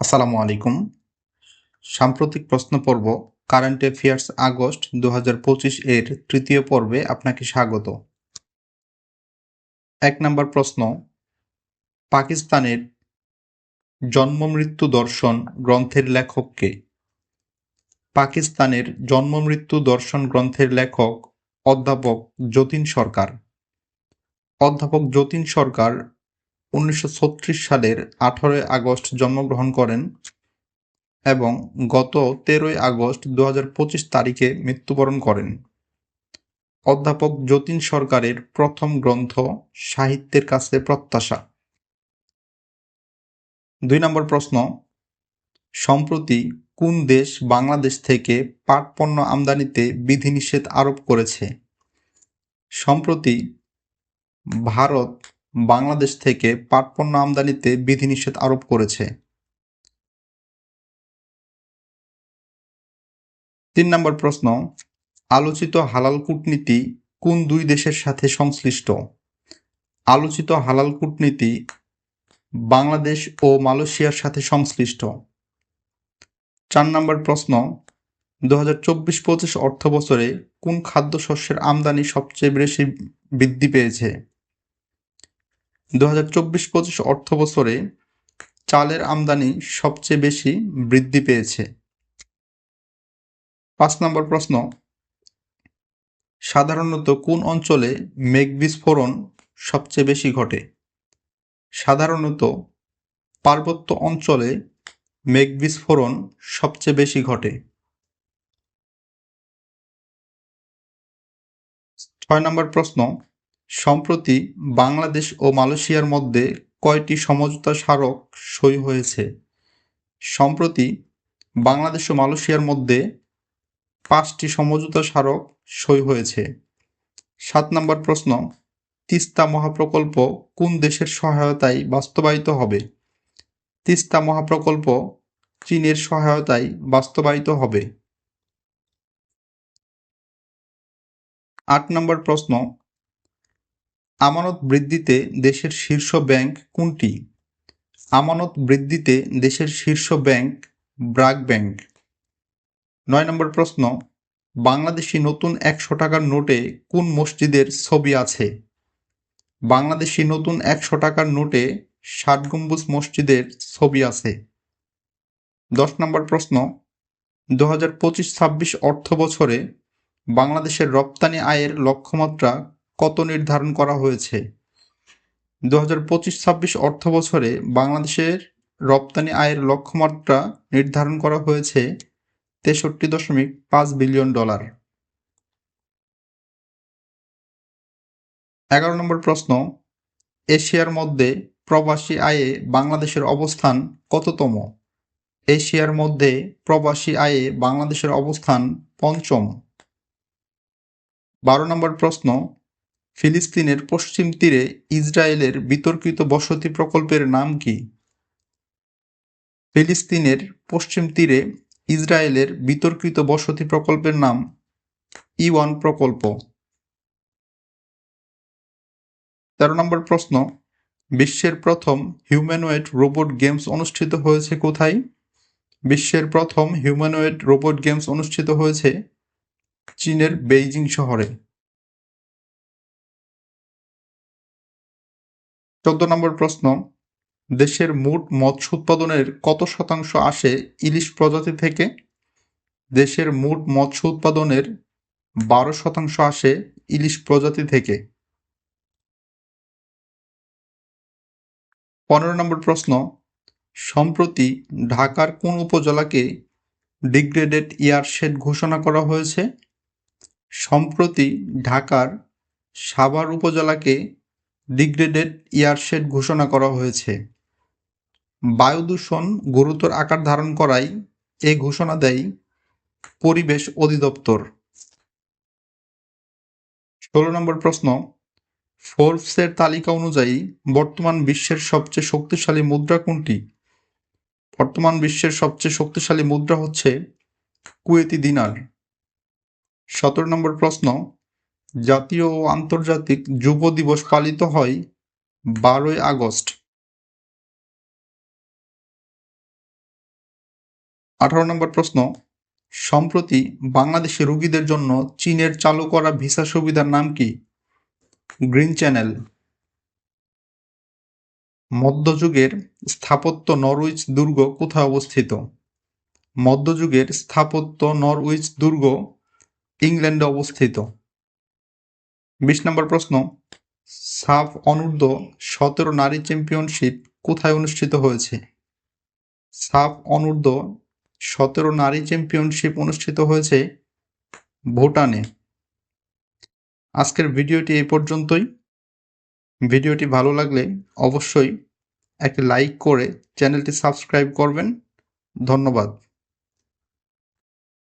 আসসালামু আলাইকুম। সাম্প্রতিক প্রশ্ন পর্ব কারেন্ট অ্যাফেয়ার্স আগস্ট দু হাজার পঁচিশ এর তৃতীয় পর্বে আপনাকে স্বাগত। এক নম্বর প্রশ্ন, পাকিস্তানের জন্ম মৃত্যু দর্শন গ্রন্থের লেখক কে? পাকিস্তানের জন্ম মৃত্যু দর্শন গ্রন্থের লেখক অধ্যাপক যতীন সরকার। অধ্যাপক যতীন সরকার উনিশশো ছত্রিশ সালের আঠারোই আগস্ট জন্মগ্রহণ করেন এবং গত তেরোই আগস্ট দু হাজার পঁচিশ তারিখে মৃত্যুবরণ করেন। অধ্যাপক যতীন সরকারের প্রথম গ্রন্থ সাহিত্যের কাছে প্রত্যাশা। দুই নম্বর প্রশ্ন, সম্প্রতি কোন দেশ বাংলাদেশ থেকে পাট পণ্য আমদানিতে বিধিনিষেধ আরোপ করেছে? সম্প্রতি ভারত বাংলাদেশ থেকে পাট পণ্য আমদানিতে বিধিনিষেধ আরোপ করেছে। তিন নম্বর প্রশ্ন, আলোচিত হালাল কূটনীতি কোন দুই দেশের সাথে সংশ্লিষ্ট? আলোচিত হালাল কূটনীতি বাংলাদেশ ও মালয়েশিয়ার সাথে সংশ্লিষ্ট। চার নম্বর প্রশ্ন দু হাজার চব্বিশ পঁচিশ অর্থ বছরে কোন খাদ্যশস্যের আমদানি সবচেয়ে বেশি বৃদ্ধি পেয়েছে? দু হাজার চব্বিশ পঁচিশ অর্থ বছরে চালের আমদানি সবচেয়ে বেশি বৃদ্ধি পেয়েছে। পাঁচ নম্বর প্রশ্ন, সাধারণত কোন অঞ্চলে মেঘ বিস্ফোরণ সবচেয়ে বেশি ঘটে? সাধারণত পার্বত্য অঞ্চলে মেঘ বিস্ফোরণ সবচেয়ে বেশি ঘটে। ছয় নম্বর প্রশ্ন সম্প্রতি বাংলাদেশ ও মালয়েশিয়ার মধ্যে কয়টি সমঝোতা স্মারক সই হয়েছে? সম্প্রতি বাংলাদেশ ও মালয়েশিয়ার মধ্যে পাঁচটি সমঝোতা স্মারক সই হয়েছে। সাত নম্বর প্রশ্ন, তিস্তা মহাপ্রকল্প কোন দেশের সহায়তায় বাস্তবায়িত হবে? তিস্তা মহাপ্রকল্প চীনের সহায়তায় বাস্তবায়িত হবে। আট নম্বর প্রশ্ন আমানত বৃদ্ধিতে দেশের শীর্ষ ব্যাংক কোনটি? আমানত বৃদ্ধিতে দেশের শীর্ষ ব্যাংক ব্রাক ব্যাংক। নয় নম্বর প্রশ্ন, বাংলাদেশি নতুন একশো টাকার নোটে কোন মসজিদের ছবি আছে? বাংলাদেশি নতুন একশো টাকার নোটে ষাট গম্বুজ মসজিদের ছবি আছে। দশ নম্বর প্রশ্ন দু হাজার পঁচিশ ছাব্বিশ অর্থ বছরে বাংলাদেশের রপ্তানি আয়ের লক্ষ্যমাত্রা কত নির্ধারণ করা হয়েছে? দু হাজার পঁচিশ ছাব্বিশ অর্থ বছরে বাংলাদেশের রপ্তানি আয়ের লক্ষ্যমাত্রা নির্ধারণ করা হয়েছে তেষট্টি দশমিক পাঁচ বিলিয়ন ডলার। এগারো নম্বর প্রশ্ন, এশিয়ার মধ্যে প্রবাসী আয়ে বাংলাদেশের অবস্থান কততম? এশিয়ার মধ্যে প্রবাসী আয়ে বাংলাদেশের অবস্থান পঞ্চম। বারো নম্বর প্রশ্ন ফিলিস্তিনের পশ্চিম তীরে ইসরায়েলের বিতর্কিত বসতি প্রকল্পের নাম কি? ফিলিস্তিনের পশ্চিম তীরে ইসরায়েলের বিতর্কিত বসতি প্রকল্পের নাম ই ওয়ান প্রকল্প। তেরো নম্বর প্রশ্ন, বিশ্বের প্রথম হিউম্যানওয়েড রোবট গেমস অনুষ্ঠিত হয়েছে কোথায়? বিশ্বের প্রথম হিউম্যানওয়েড রোবট গেমস অনুষ্ঠিত হয়েছে চীনের বেইজিং শহরে। চোদ্দ নম্বর প্রশ্ন, দেশের মোট মৎস্য উৎপাদনের কত শতাংশ আসে ইলিশ প্রজাতি থেকে? দেশের মোট মৎস্য উৎপাদনের বারো শতাংশ আসে ইলিশ প্রজাতি থেকে। পনেরো নম্বর প্রশ্ন, সম্প্রতি ঢাকার কোন উপজেলাকে ডিগ্রেডেড ইয়ারশেড ঘোষণা করা হয়েছে? সম্প্রতি ঢাকার সাভার উপজেলাকে ডিগ্রেডেড ইয়ারশেড ঘোষণা করা হয়েছে। বায়ু দূষণ গুরুতর আকার ধারণ করায় এ ঘোষণা দেয় পরিবেশ অধিদপ্তর। ষোলো নম্বর প্রশ্ন, ফোর্বসের তালিকা অনুযায়ী বর্তমান বিশ্বের সবচেয়ে শক্তিশালী মুদ্রা কোনটি? বর্তমান বিশ্বের সবচেয়ে শক্তিশালী মুদ্রা হচ্ছে কুয়েতি দিনার। সতেরো নম্বর প্রশ্ন জাতীয় ও আন্তর্জাতিক যুব দিবস পালিত হয় বারোই আগস্ট। আঠারো নম্বর প্রশ্ন, সম্প্রতি বাংলাদেশি রোগীদের জন্য চীনের চালু করা ভিসা সুবিধার নাম কি? Green channel. মধ্যযুগের স্থাপত্য নরউইচ দুর্গ কোথায় অবস্থিত? মধ্যযুগের স্থাপত্য নরউইচ দুর্গ ইংল্যান্ডে অবস্থিত। বিশ নম্বর প্রশ্ন, সাফ অনূর্ধ্ব সতেরো নারী চ্যাম্পিয়নশিপ কোথায় অনুষ্ঠিত হয়েছে? সাফ অনূর্ধ্ব সতেরো নারী চ্যাম্পিয়নশিপ অনুষ্ঠিত হয়েছে ভুটানে। আজকের ভিডিওটি এই পর্যন্তই। ভিডিওটি ভালো লাগলে অবশ্যই একটি লাইক করে চ্যানেলটি সাবস্ক্রাইব করবেন। ধন্যবাদ।